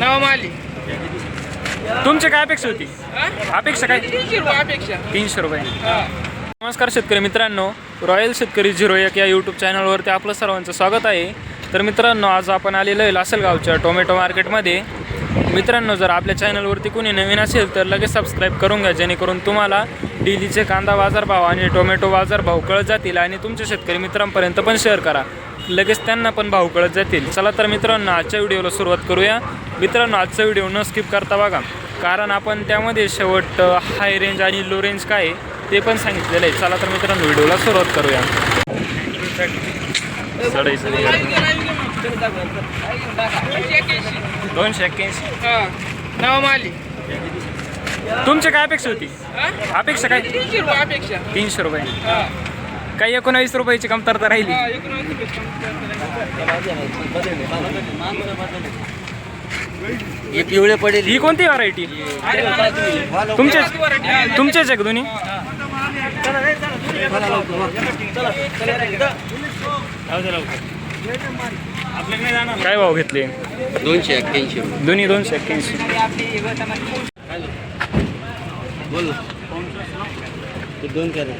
नवमाली तुमची काय अपेक्षा होती? अपेक्षा काय? तीनशे रुपये अपेक्षा. तीनशे रुपये. नमस्कार शेतकरी मित्रांनो रॉयल शेतकरी झिरो एक या यूट्यूब चॅनलवरती आपलं सर्वांचं स्वागत आहे. तर मित्रांनो आज आपण आलेलो आहे लासलगावच्या टोमॅटो मार्केटमध्ये. मित्रांनो जर आपल्या चॅनलवरती कोणी नवीन असेल तर लगेच सबस्क्राईब करून घ्या जेणेकरून तुम्हाला डेलीचे कांदा बाजारभाव आणि टोमॅटो बाजारभाव कळत जातील आणि तुमच्या शेतकरी मित्रांपर्यंत पण शेअर करा. लगेच त्यांना पण भाव कळत जातील. चला तर मित्रांनो आजच्या व्हिडिओला सुरुवात करूया. मित्रांनो आजचा व्हिडिओ न स्किप करता बघा कारण आपण त्यामध्ये शेवट हाय रेंज आणि लो रेंज काय आहे ते पण सांगितलेलं आहे. चला तर मित्रांनो व्हिडिओला सुरुवात करूया. दोनशे एक्क्याऐंशी. नवमाली तुमची काय अपेक्षा होती? अपेक्षा काय? तीनशे रुपये अपेक्षा. तीनशे रुपये. काही एकोणावीस रुपयाची कमतरता राहिली? हा, हे पिवळे पडेल. ही कोणती व्हरायटी मला- तुमचेच किती variety. आहे? तुमचेच आहे का दोन्ही काय भाव घेतले? दोनशे एक्क्याऐंशी. दोन्ही दोनशे एक्क्याऐंशी. बोल. दोन कॅरेट.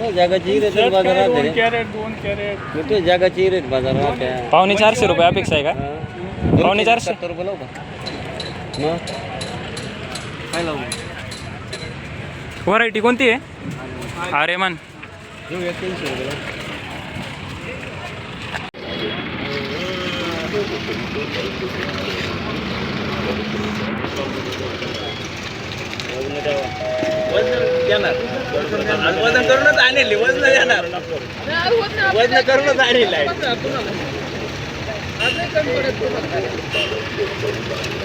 हो जागाची रेट बाजारात आहे रे. मग तो जागाची रेट बाजारात आहे. पावणे चारशे रुपये अपेक्षा आहे का. पावणे चारशे? रुपये लावू का? मग? काय लावू? व्हरायटी कोणती आहे? अरे मान. वजन करूनच आणले वजन येणार वजन करूनच आणले.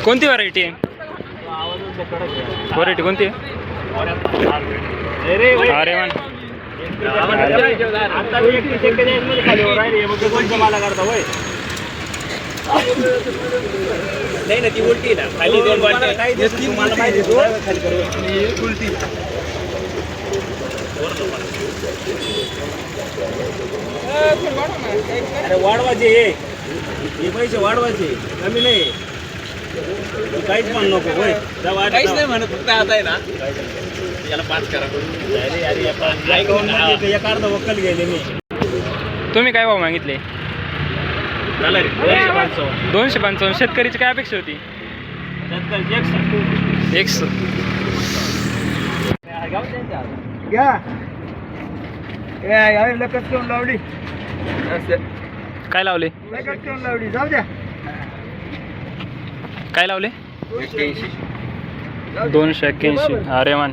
कोणती व्हरायटी आहे? व्हरायटी कोणती? आहे अरे मान नाही ना ती उलटी ना. खाली दोन उलटी. अरे वाढवायचे हे. हे पैसे वाढवायचे. कमी नाही. काहीच म्हण नको होय. काहीच नाही म्हणत फक्त आता आहे ना. याला पाच करा एक अर्धा वक्कल गेले मी. तुम्ही काय भाव मागितले? झालं रे. दोनशे पंचावन्न. दोनशे पंचावन्न. शेतकरीची काय अपेक्षा होती? एक घ्या ठेवून लावली. काय लावले? ठेवून लावली. जाऊ द्या. काय लावले? दोनशे एक्क्याऐंशी अरे मान.